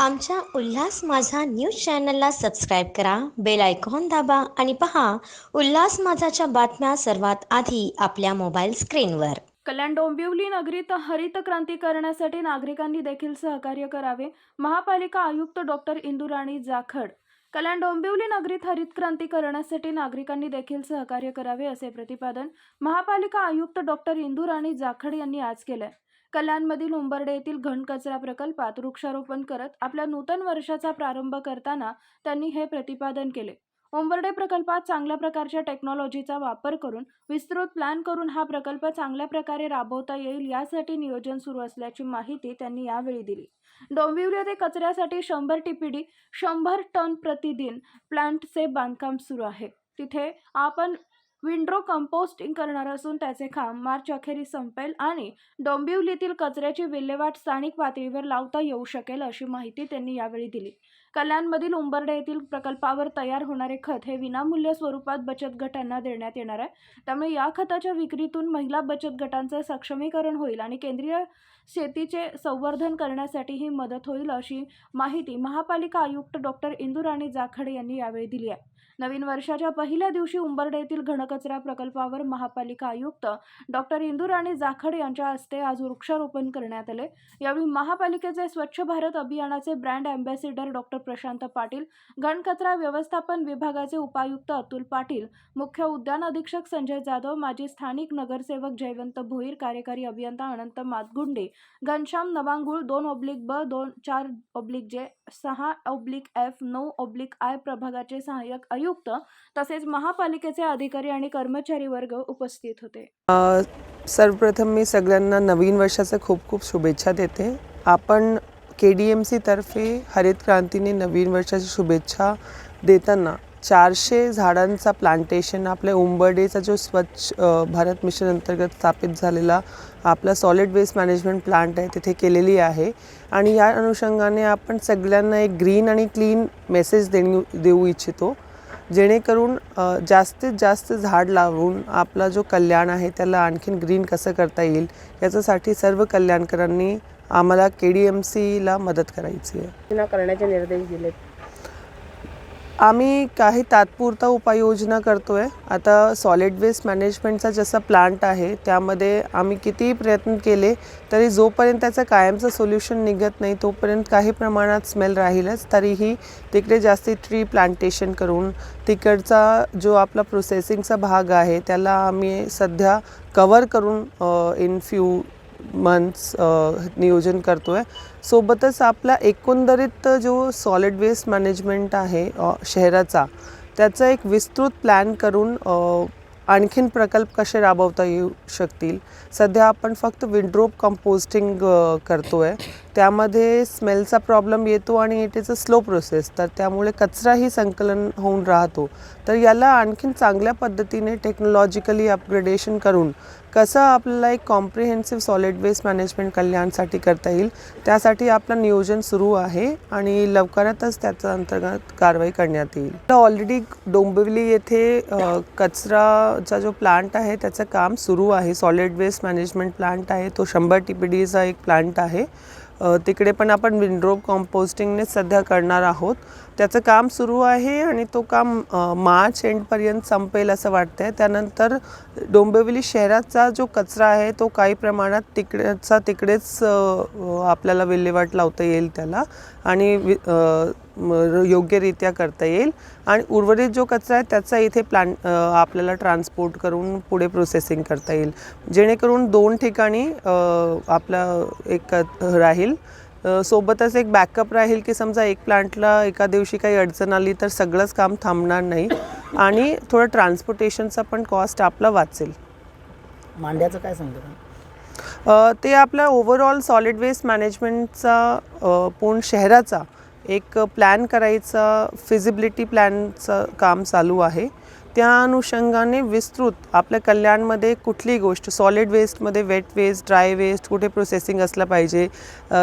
आमच्या उल्हास माझा न्यूज चॅनलला सबस्क्राईब करा बेल आयकॉन दाबा आणि पहा उल्हास माझाच्या बातम्या सर्वात आधी आपल्या मोबाईल स्क्रीनवर. कल्याण डोंबिवली नगरीत हरित क्रांती करण्यासाठी नागरिकांनी देखील सहकार्य करावे महापालिका आयुक्त डॉक्टर इंदुराणी जाखड. कल्याण डोंबिवली नगरीत हरित क्रांती करण्यासाठी नागरिकांनी देखील सहकार्य करावे असे प्रतिपादन महापालिका आयुक्त डॉक्टर इंदुराणी जाखड यांनी आज केले कलांमधील उंबर्डे येथील घनकचरा प्रकल्पात वृक्षारोपण करत आपल्या नूतन वर्षाचा प्रारंभ करताना त्यांनी हे प्रतिपादन केले. उंबर्डे प्रकल्पात चांगल्या प्रकारच्या टेक्नॉलॉजीचा वापर करून विस्तृत प्लॅन करून हा प्रकल्प चांगल्या प्रकारे राबवता येईल यासाठी नियोजन सुरू असल्याची माहिती त्यांनी यावेळी दिली. डोंबिवली येथे कचऱ्यासाठी शंभर टीपीडी शंभर टन प्रतिदिन प्लांटचे बांधकाम सुरू आहे. तिथे आपण विंड्रो कंपोस्टिंग करणार असून त्याचे काम मार्च अखेरीस संपेल आणि डोंबिवलीतील कचऱ्याची विल्हेवाट स्थानिक पातळीवर लावता येऊ शकेल अशी माहिती त्यांनी यावेळी दिली. कल्याणमधील उंबर्डे येथील प्रकल्पावर तयार होणारे खत हे विनामूल्य स्वरूपात बचत गटांना देण्यात येणार आहे. त्यामुळे या खताच्या विक्रीतून महिला बचत गटांचं सक्षमीकरण होईल आणि केंद्रीय शेतीचे संवर्धन करण्यासाठी ही मदत होईल अशी माहिती महापालिका आयुक्त डॉक्टर इंदुराणी जाखडे यांनी यावेळी दिली आहे. नवीन वर्षाच्या पहिल्या दिवशी उंबर्डे येथील घनकचरा प्रकल्पावर महापालिका आयुक्त डॉक्टर इंदुराणी जाखड यांच्या हस्ते आज वृक्षारोपण करण्यात आले. यावेळी महापालिकेचे स्वच्छ भारत अभियानाचे brand ambassador doctor Prashant Patil घनकचरा व्यवस्थापन विभागाचे उपायुक्त अतुल पाटील मुख्य उद्यान अधीक्षक संजय जाधव माजी स्थानिक नगरसेवक जयवंत भोईर कार्यकारी अभियंता अनंत मातगुंडे घनश्याम नवांगुळ दोन ऑब्लिक ब दोन चार ऑब्लिक जे सहा ऑब्लिक एफ नऊ ऑब्लिक आय प्रभागाचे सहाय्यक आयुक्त तसेच महापालिकेचे अधिकारी आणि कर्मचारी वर्ग उपस्थित होते. सर्वप्रथम मी सगळ्यांना नवीन वर्षाचं खूप खूप शुभेच्छा देते. आपण के डी एम सीतर्फे हरित क्रांतीने नवीन वर्षाची शुभेच्छा देताना चारशे झाडांचा प्लांटेशन आपल्या उंबरडेचा जो स्वच्छ भारत मिशन अंतर्गत स्थापित झालेला आपला सॉलिड वेस्ट मॅनेजमेंट प्लांट आहे तिथे केलेली आहे. आणि या अनुषंगाने आपण सगळ्यांना एक ग्रीन आणि क्लीन मेसेज देऊ देऊ इच्छितो. जेणेकरून जास्तीत जास्त झाड लावून आपला जो कल्याण आहे त्याला आणखीन ग्रीन कसं करता येईल याच्यासाठी सर्व कल्याणकरांनी आम्हाला के डी एम सीला मदत करायची आहे. करण्याचे निर्देश दिलेत. आम्ही काही तात्पुरता उपाययोजना करतो आहे आता सॉलिड वेस्ट मॅनेजमेंटचा जसा प्लांट आहे त्यामध्ये आम्ही कितीही प्रयत्न केले तरी जोपर्यंत त्याचं कायमचं सोल्युशन निघत नाही तोपर्यंत काही प्रमाणात स्मेल राहीलच. तरीही तिकडे जास्ती ट्री प्लांटेशन करून तिकडचा जो आपला प्रोसेसिंगचा भाग आहे त्याला आम्ही सध्या कवर करून इन फ्यू मंथ्स नियोजन करतो आहे सोबतच आपला एकंदरीत जो सॉलिड वेस्ट मॅनेजमेंट आहे शहराचा त्याचा एक विस्तृत प्लॅन करून आणखीन प्रकल्प कसे राबवता येऊ शकतील? सध्या आपण फक्त विंड्रोप कंपोस्टिंग करतो आहे त्यामध्ये स्मेलचा प्रॉब्लेम येतो आणि it is a slow process तर त्यामुळे कचराही संकलन होऊन राहतो. तर याला आणखीन चांगल्या पद्धतीने टेक्नॉलॉजिकली अपग्रेडेशन करून कसं आपल्याला एक कॉम्प्रिहेन्सिव्ह सॉलिड वेस्ट मॅनेजमेंट कल्याणसाठी करता येईल त्यासाठी आपलं नियोजन सुरू आहे आणि लवकरातच त्याचा अंतर्गत कारवाई करण्यात येईल. ऑलरेडी डोंबिवली येथे कचराचा जो प्लांट आहे त्याचं काम सुरू आहे. सॉलिड वेस्ट मॅनेजमेंट प्लांट आहे तो शंभर टी पी डीचा एक प्लांट आहे. तिकडे पण आपण विंड्रो कॉम्पोस्टिंगने सध्या करणार आहोत. त्याचं काम सुरू आहे आणि तो काम मार्च एंडपर्यंत संपेल असं वाटतं आहे त्यानंतर डोंबिवली शहराचा जो कचरा आहे तो काही प्रमाणात तिकडेचा तिकडेच आपल्याला विल्हेवाट लावता येईल त्याला. आणि वि- योग्यरित्या करता येईल. आणि उर्वरित जो कचरा आहे त्याचा इथे प्लांट आपल्याला ट्रान्सपोर्ट करून पुढे प्रोसेसिंग करता येईल. जेणेकरून दोन ठिकाणी आपला एक राहील. सोबतच एक बॅकअप राहील की समजा एक प्लांटला एका दिवशी काही अडचण आली तर सगळंच काम थांबणार नाही. आणि थोडं ट्रान्सपोर्टेशनचा पण कॉस्ट आपला वाचेल. मांड्याचं काय सांगतो? ते आपल्या ओव्हरऑल सॉलिड वेस्ट मॅनेजमेंटचा पूर्ण शहराचा एक प्लॅन करायचा फिजिबिलिटी प्लॅनचं काम चालू आहे. त्या अनुषंगाने विस्तृत आपल्या कल्याणमध्ये कुठलीही गोष्ट सॉलिड वेस्टमध्ये वेट वेस्ट ड्राय वेस्ट कुठे प्रोसेसिंग असलं पाहिजे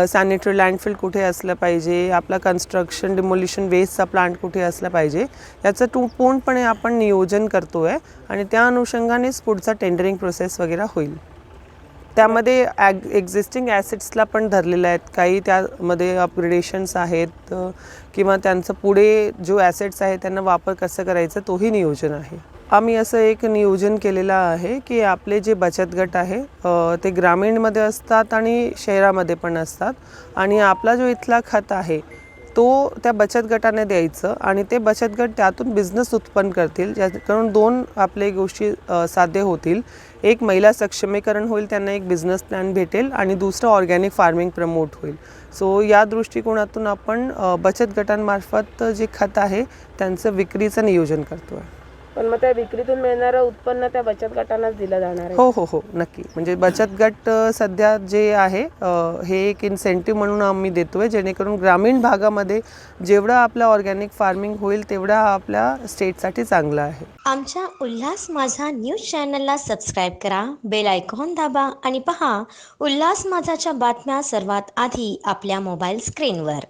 सॅनिटरी लँडफिल कुठे असलं पाहिजे आपला कन्स्ट्रक्शन डिमोलिशन वेस्टचा प्लांट कुठे असला पाहिजे याचं टू पूर्णपणे आपण नियोजन करतो आहे आणि त्या अनुषंगानेच पुढचा टेंडरिंग प्रोसेस वगैरे होईल. त्यामध्ये ॲग एक्झिस्टिंग ॲसेट्सला पण धरलेलं आहेत. काही त्यामध्ये अपग्रेडेशन्स आहेत किंवा त्यांचं पुढे जो ॲसेट्स आहे त्यांना वापर कसं करायचं तोही नियोजन आहे. आम्ही असं एक नियोजन केलेलं आहे की आपले जे बचत गट आहे ते ग्रामीणमध्ये असतात आणि शहरामध्ये पण असतात. आणि आपला जो इथला खत आहे तो त्या बचत गटाने द्यायचं आणि ते बचत गट त्यातून बिझनेस उत्पन्न करतील ज्याकडून दोन आपले गोष्टी साध्य होतील. एक महिला सक्षमीकरण होईल त्यांना एक बिझनेस प्लॅन भेटेल आणि दुसरं ऑर्गॅनिक फार्मिंग प्रमोट होईल. सो या दृष्टिकोनातून आपण बचत गटांमार्फत जे खत आहे त्यांचं विक्रीचं नियोजन करतो आहे पण मग त्या विक्रीतून मिळणारं उत्पन्न त्या बचत गटांनाच दिलं जाणार आहे. हो हो हो नक्की. म्हणजे बचत गट अ, सध्या जे आहे अ, हे एक इन्सेंटिव्ह म्हणून आम्ही देतोय जेणेकरून ग्रामीण भागामध्ये जेवढं आपलं ऑर्गॅनिक फार्मिंग होईल तेवढं हा आपल्या स्टेटसाठी चांगलं आहे. आमच्या उल्हास माझा न्यूज चॅनलला सबस्क्राईब करा बेल आयकॉन दाबा आणि पहा उल्हास माझाच्या बातम्या सर्वात आधी आपल्या मोबाईल स्क्रीनवर